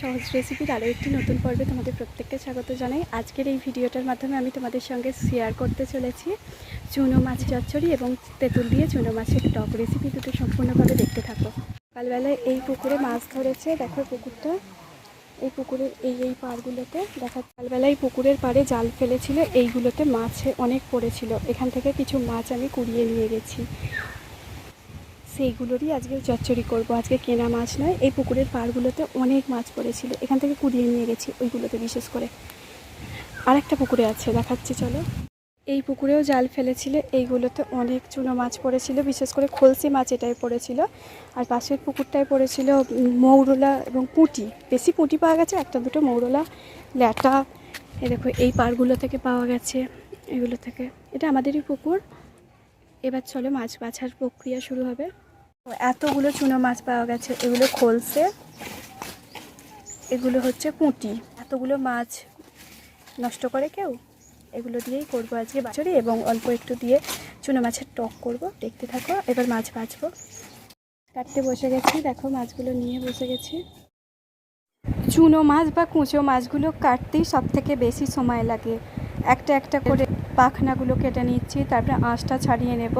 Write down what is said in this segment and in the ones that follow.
সহজ রেসিপির আরও একটি নতুন পর্বে তোমাদের প্রত্যেককে স্বাগত জানাই। আজকের এই ভিডিওটার মাধ্যমে আমি তোমাদের সঙ্গে শেয়ার করতে চলেছি চুনো মাছ চচ্চড়ি এবং তেঁতুল দিয়ে চুনো মাছের টক রেসিপি দুটো সম্পূর্ণভাবে দেখতে থাকো। সকালবেলায় এই পুকুরে মাছ ধরেছে, দেখো পুকুরটা। এই পুকুরের এই এই পাড়গুলোতে দেখা, সকালবেলায় পুকুরের পাড়ে জাল ফেলেছিল, এইগুলোতে মাছ অনেক পড়েছিল। এখান থেকে কিছু মাছ আমি কুড়িয়ে নিয়ে গেছি। সেইগুলোরই আজকে চচ্চড়ি করব। আজকে কেনা মাছ নয়, এই পুকুরের পাড়গুলোতে অনেক মাছ পড়েছিল। এখান থেকে কুড়িয়ে নিয়ে গেছি ওইগুলোতে বিশেষ করে। আর একটা পুকুরে আছে, দেখাচ্ছি, চলো। এই পুকুরেও জাল ফেলেছিল, এইগুলোতে অনেক চুনো মাছ পড়েছিল, বিশেষ করে খলসি মাছ এটাই পড়েছিল। আর পাশের পুকুরটায় পড়েছিল মৌরলা এবং পুঁটি। বেশি পুঁটি পাওয়া গেছে, একটা দুটো মৌরলা, ল্যাটা। এ দেখো, এই পাড়গুলো থেকে পাওয়া গেছে, এগুলো থেকে। এটা আমাদেরই পুকুর। এবার চলো মাছ বাছার প্রক্রিয়া শুরু হবে। এতগুলো চুনো মাছ পাওয়া গেছে, এগুলো খোলসে এগুলো হচ্ছে পুঁটি। এতগুলো মাছ নষ্ট করে কেউ? এগুলো দিয়েই করব আজকে বাছরি এবং অল্প একটু দিয়ে চুনো মাছের টক করব। দেখতে থাকো, এবার মাছ বাছবো। কাটতে বসে গেছি, দেখো মাছগুলো নিয়ে বসে গেছি। চুনো মাছ বা কুঁচো মাছগুলো কাটতেই সব থেকে বেশি সময় লাগে। একটা একটা করে পাখনাগুলো কেটে নিচ্ছি, তারপরে আঁশটা ছাড়িয়ে নেব।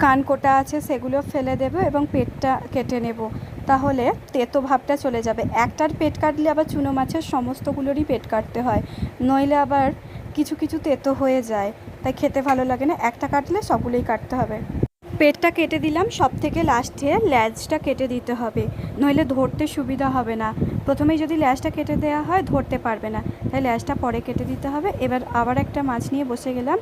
কান কোটা আছে সেগুলো ফেলে দেব এবং পেটটা কেটে নেব। তাহলে তেতো ভাবটা চলে যাবে। একটার পেট কাটলে আবার চুনো মাছের সমস্তগুলোরই পেট কাটতে হয়। নইলে আবার কিছু কিছু তেতো হয়ে যায়। তাই খেতে ভালো লাগে না। একটা কাটলে সবগুলোই কাটতে হবে। পেটটা কেটে দিলাম। সব থেকে লাস্টে ল্যাজটা কেটে দিতে হবে। নইলে ধরতে সুবিধা হবে না। প্রথমেই যদি ল্যাশটা কেটে দেওয়া হয়, ধরতে পারবে না। তাই ল্যাশটা পরে কেটে দিতে হবে। এবার আবার একটা মাছ নিয়ে বসে গেলাম।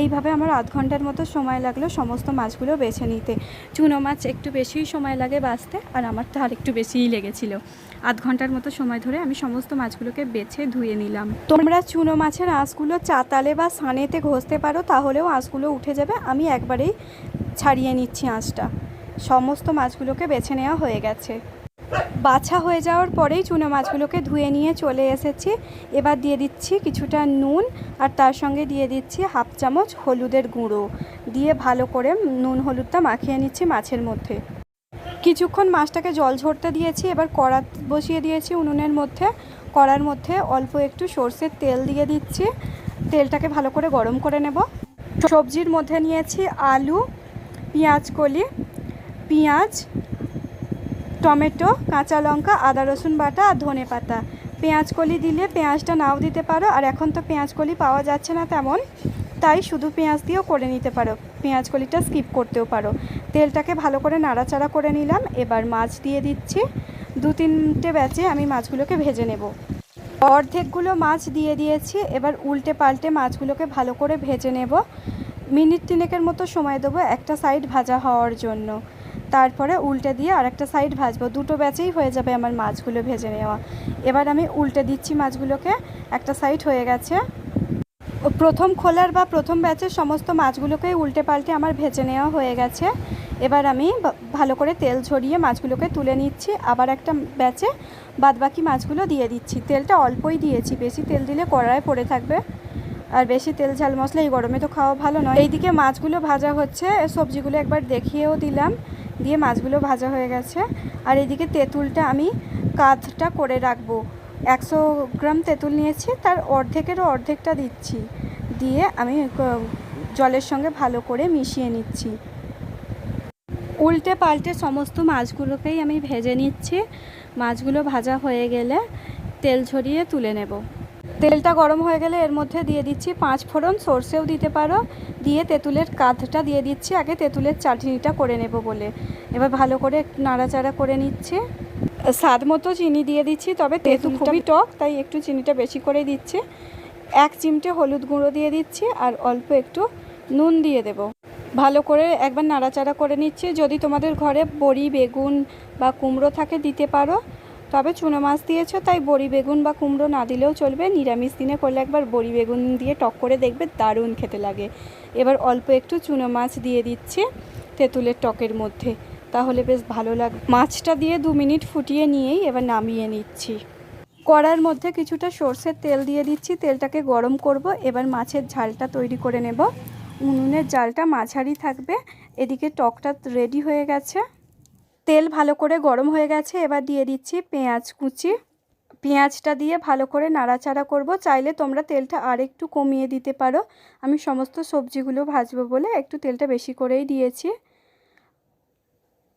এইভাবে আমার আধ ঘণ্টার মতো সময় লাগল সমস্ত মাছগুলো বেছে নিতে। চুনো মাছ একটু বেশিই সময় লাগে বাঁচতে, আর আমার তো আর একটু বেশিই লেগেছিল। আধ ঘণ্টার মতো সময় ধরে আমি সমস্ত মাছগুলোকে বেছে ধুয়ে নিলাম। তোমরা চুনো মাছের আঁশগুলো চাতালে বা সানেতে ঘষতে পারো, তাহলেও আঁশগুলো উঠে যাবে। আমি একবারেই ছাড়িয়ে নিচ্ছি আঁশটা। সমস্ত মাছগুলোকে বেছে নেওয়া হয়ে গেছে। বাছা হয়ে যাওয়ার পরেই চুনো মাছগুলোকে ধুয়ে নিয়ে চলে এসেছি। এবার দিয়ে দিচ্ছি কিছুটা নুন আর তার সঙ্গে দিয়ে দিচ্ছি হাফ চামচ হলুদের গুঁড়ো। দিয়ে ভালো করে নুন হলুদটা মাখিয়ে নিচ্ছি মাছের মধ্যে। কিছুক্ষণ মাছটাকে জল ঝরতে দিয়েছি, এবার কড়া বসিয়ে দিয়েছি উনুনের মধ্যে। কড়ার মধ্যে অল্প একটু সর্ষের তেল দিয়ে দিচ্ছি। তেলটাকে ভালো করে গরম করে নেব। সবজির মধ্যে নিয়েছি আলু, পেঁয়াজ কলি, পেঁয়াজ টমেটো, কাঁচা লঙ্কা, আদা রসুন বাটা আর ধনে পাতা। পেঁয়াজ কলি দিলে পেঁয়াজটা নাও দিতে পারো, আর এখন তো পেঁয়াজ কলি পাওয়া যাচ্ছে না তেমন, তাই শুধু পেঁয়াজ দিয়েও করে নিতে পারো। পেঁয়াজ কলিটা স্কিপ করতেও পারো। তেলটাকে ভালো করে নাড়াচাড়া করে নিলাম, এবার মাছ দিয়ে দিচ্ছি। দু তিনটে ব্যাচে আমি মাছগুলোকে ভেজে নেব। অর্ধেকগুলো মাছ দিয়ে দিয়েছি, এবার উল্টে পাল্টে মাছগুলোকে ভালো করে ভেজে নেব। মিনিট তিনেকের মতো সময় দেবো একটা সাইড ভাজা হওয়ার জন্য। তারপরে উল্টে দিয়ে আর একটা সাইড ভাজবো। দুটো ব্যাচেই হয়ে যাবে আমার মাছগুলো ভেজে নেওয়া। এবার আমি উল্টে দিচ্ছি মাছগুলোকে। একটা সাইড হয়ে গেছে। প্রথম খোলার বা প্রথম ব্যাচের সমস্ত মাছগুলোকেই উল্টে পাল্টে আমার ভেজে নেওয়া হয়ে গেছে। এবার আমি ভালো করে তেল ঝরিয়ে মাছগুলোকে তুলে নিচ্ছি। আবার একটা ব্যাচে বাদবাকি মাছগুলো দিয়ে দিচ্ছি। তেলটা অল্পই দিয়েছি। বেশি তেল দিলে কড়ায় পড়ে থাকবে। আর বেশি তেল ঝাল মশলা এই গরমে তো খাওয়া ভালো নয়। এইদিকে মাছগুলো ভাজা হচ্ছে। সবজিগুলো একবার দেখিয়েও দিলাম। দিয়ে মাছগুলো ভাজা হয়ে গেছে। আর এদিকে তেঁতুলটা আমি কাঁধটা করে রাখব। একশো গ্রাম তেঁতুল নিয়েছি, তার অর্ধেকেরও অর্ধেকটা দিচ্ছি। দিয়ে আমি জলের সঙ্গে ভালো করে মিশিয়ে নিচ্ছি। উল্টে পাল্টে সমস্ত মাছগুলোকেই আমি ভেজে নিচ্ছি। মাছগুলো ভাজা হয়ে গেলে তেল ঝরিয়ে তুলে নেব। তেলটা গরম হয়ে গেলে এর মধ্যে দিয়ে দিচ্ছি পাঁচ ফোড়ন সর্ষেও দিতে পারো। দিয়ে তেঁতুলের কাঁধটা দিয়ে দিচ্ছি। আগে তেঁতুলের চাটনিটা করে নেব বলে। এবার ভালো করে একটু নাড়াচাড়া করে নিচ্ছে। স্বাদ মতো চিনি দিয়ে দিচ্ছি তবে তেঁতুল খুবই টক তাই একটু চিনিটা বেশি করে দিচ্ছে। এক চিমটে হলুদ গুঁড়ো দিয়ে দিচ্ছি আর অল্প একটু নুন দিয়ে দেব। ভালো করে একবার নাড়াচাড়া করে নিচ্ছি। যদি তোমাদের ঘরে বড়ি বেগুন বা কুমড়ো থাকে দিতে পারো। তবে চুনো মাছ দিয়েছ, তাই বড়ি বেগুন বা কুমড়ো না দিলেও চলবে। নিরামিষ দিনে করলে একবার বড়ি বেগুন দিয়ে টক করে দেখবে, দারুণ খেতে লাগে। এবার অল্প একটু চুনো মাছ দিয়ে দিচ্ছি তেঁতুলের টকের মধ্যে। তাহলে বেশ ভালো লাগ, মাছটা দিয়ে দু মিনিট ফুটিয়ে নিয়েই এবার নামিয়ে নিচ্ছি। কড়ার মধ্যে কিছুটা সর্ষের তেল দিয়ে দিচ্ছি, তেলটাকে গরম করব। এবার মাছের ঝালটা তৈরি করে নেব। উনুনের জালটা মাঝারি থাকবে, এদিকে টকটা রেডি হয়ে গেছে। তেল ভালো করে গরম হয়ে গেছে, এবার দিয়ে দিচ্ছি পেঁয়াজ কুচি। পেঁয়াজটা দিয়ে ভালো করে নাড়াচাড়া করব, চাইলে তোমরা তেলটা আর একটু কমিয়ে দিতে পারো। আমি সমস্ত সবজিগুলো ভাজবো বলে একটু তেলটা বেশি করেই দিয়েছি।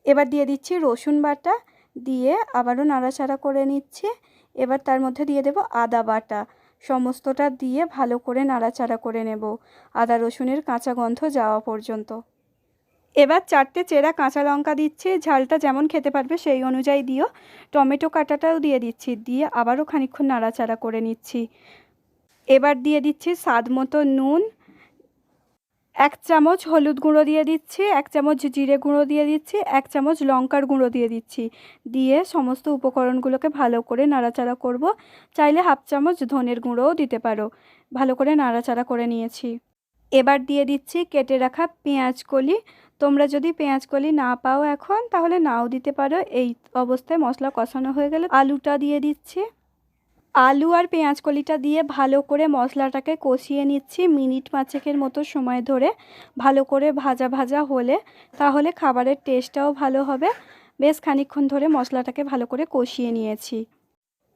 এবার দিয়ে দিচ্ছি রসুন বাটা, দিয়ে আবারও নাড়াচাড়া করে নিচ্ছি। এবার তার মধ্যে দিয়ে দেব আদা বাটা, সমস্তটা দিয়ে ভালো করে নাড়াচাড়া করে নেব, আদা রসুনের কাঁচা গন্ধ যাওয়া পর্যন্ত। এবার চারটে চেরা কাঁচা লঙ্কা দিচ্ছি, ঝালটা যেমন খেতে পারবে সেই অনুযায়ী দিও। টমেটো কাটাটাও দিয়ে দিচ্ছি, দিয়ে আবারও খানিক্ষণ নাড়াচাড়া করে নিচ্ছি। এবার দিয়ে দিচ্ছি স্বাদ মতো নুন, এক চামচ হলুদ গুঁড়ো দিয়ে দিচ্ছি, এক চামচ জিরে গুঁড়ো দিয়ে দিচ্ছি, এক চামচ লঙ্কার গুঁড়ো দিয়ে দিচ্ছি। দিয়ে সমস্ত উপকরণগুলোকে ভালো করে নাড়াচাড়া করব। চাইলে হাফ চামচ ধনের গুঁড়োও দিতে পারো। ভালো করে নাড়াচাড়া করে নিয়েছি। এবার দিয়ে দিচ্ছি কেটে রাখা পেঁয়াজ কলি তোমরা যদি পেঁয়াজ কলি না পাও এখন, তাহলে নাও দিতে পারো। এই অবস্থায় মশলা কষানো হয়ে গেলে। আলুটা দিয়ে দিচ্ছি। আলু আর পেঁয়াজ কলিটা দিয়ে ভালো করে মশলাটাকে কষিয়ে নিচ্ছি মিনিট পাঁচেকের মতো সময় ধরে। ভালো করে ভাজা ভাজা হলে তাহলে খাবারের টেস্টটাও ভালো হবে। বেশ খানিক্ষণ ধরে মশলাটাকে ভালো করে কষিয়ে নিয়েছি।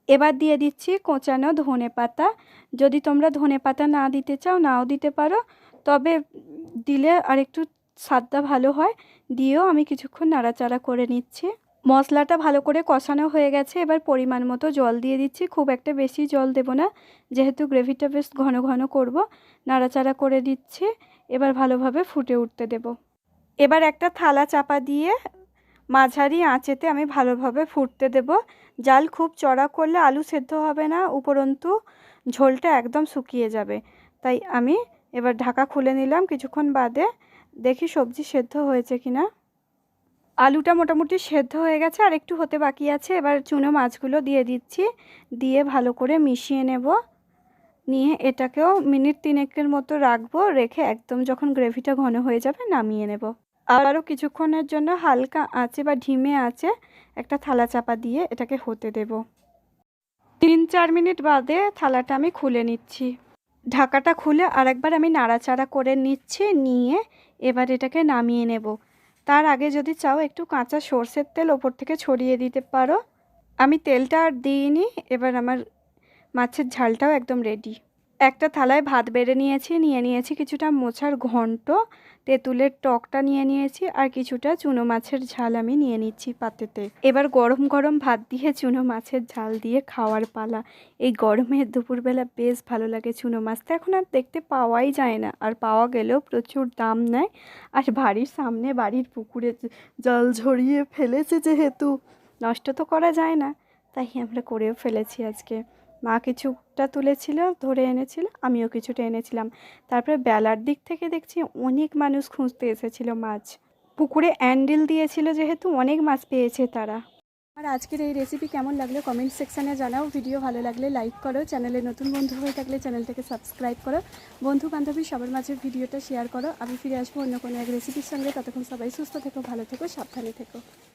এবার দিয়ে দিচ্ছি কোঁচানো ধনে পাতা। যদি তোমরা ধনে পাতা না দিতে চাও, নাও দিতে পারো। তবে দিলে আর একটু স্বাদটা ভালো হয়, দিয়েও আমি কিছুক্ষণ নাড়াচাড়া করে নিচ্ছি। মশলাটা ভালো করে কষানো হয়ে গেছে, এবার পরিমাণ মতো জল দিয়ে দিচ্ছি। খুব একটা বেশি জল দেব না, যেহেতু গ্রেভিটা বেশ ঘন ঘন করব, নাড়াচাড়া করে দিচ্ছি এবার ভালোভাবে ফুটে উঠতে দেব। এবার একটা থালা চাপা দিয়ে মাঝারি আঁচেতে আমি ভালোভাবে ফুটতে দেব। জাল খুব চড়া করলে আলু সেদ্ধ হবে না, উপরন্তু ঝোলটা একদম শুকিয়ে যাবে। তাই আমি এবার ঢাকা খুলে নিলাম, কিছুক্ষণ বাদে দেখি সবজি সেদ্ধ হয়েছে কিনা। আলুটা মোটামুটি সেদ্ধ হয়ে গেছে, আর একটু হতে বাকি আছে। এবার চুনো মাছগুলো দিয়ে দিচ্ছি, দিয়ে ভালো করে মিশিয়ে নেব। নিয়ে এটাকেও মিনিট তিনেকের মতো রাখব, রেখে একদম যখন গ্রেভিটা ঘন হয়ে যাবে নামিয়ে নেব। আবারও কিছুক্ষণের জন্য হালকা আঁচে বা ঢিমে আঁচে একটা থালা চাপা দিয়ে এটাকে হতে দেব। তিন চার মিনিট বাদে থালাটা আমি খুলে নিচ্ছি। ঢাকাটা খুলে আরেকবার আমি নাড়াচাড়া করে নিচ্ছে, নিয়ে এবার এটাকে নামিয়ে নেব। তার আগে যদি চাও একটু কাঁচা সর্ষের তেল ওপর থেকে ছড়িয়ে দিতে পারো। আমি তেলটা আর দিইনি, এবার আমার মাছের ঝালটাও একদম রেডি একটা থালায় ভাত বেড়ে নিয়েছি, নিয়ে নিয়েছি কিছুটা মোছার ঘন্ট, তেঁতুলের টকটা নিয়ে নিয়েছি আর কিছুটা চুনো মাছের ঝাল আমি নিয়ে নিচ্ছি পাতেতে এবার গরম গরম ভাত দিয়ে চুনো মাছের ঝাল দিয়ে খাওয়ার পালা। এই গরমে দুপুরবেলা বেশ ভালো লাগে চুনো মাছটা এখন আর দেখতে পাওয়াই যায় না। আর পাওয়া গেলেও প্রচুর দাম নেয়। আর বাড়ির সামনে বাড়ির পুকুরে জল ঝরিয়ে ফেলেছে যেহেতু। নষ্ট তো করা যায় না। তাই আমরা করেও ফেলেছি আজকে। মা কিছুটা তুলেছিল, ধরে এনেছিল, আমিও কিছুটা এনেছিলাম। তারপরে বেলার দিক থেকে দেখছি অনেক মানুষ খুঁজতে এসেছিল মাছ। পুকুরে অ্যান্ডেল দিয়েছিল যেহেতু অনেক মাছ পেয়েছে তারা। আর আজকের এই রেসিপি কেমন লাগল কমেন্ট সেকশানে জানাও। ভিডিও ভালো লাগলে লাইক করো চ্যানেলে নতুন বন্ধু হয়ে থাকলে চ্যানেলটাকে সাবস্ক্রাইব করো। বন্ধু বান্ধবী সবার মাঝে ভিডিওটা শেয়ার করো। আমি ফিরে আসব অন্য কোনো এক রেসিপির সঙ্গে। ততক্ষণ সবাই সুস্থ থেকো, ভালো থেকো, সাবধানে থেকো।